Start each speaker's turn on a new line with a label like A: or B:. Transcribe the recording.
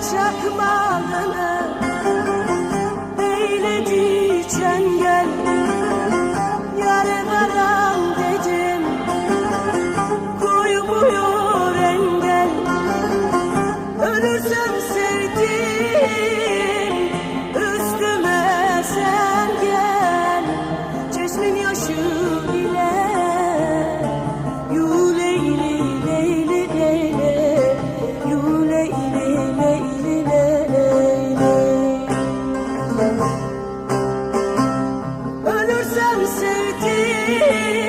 A: çakmalını Eyledi çengel Yare varam dedim. Koymuyor engel Ölürsem sevdiğim the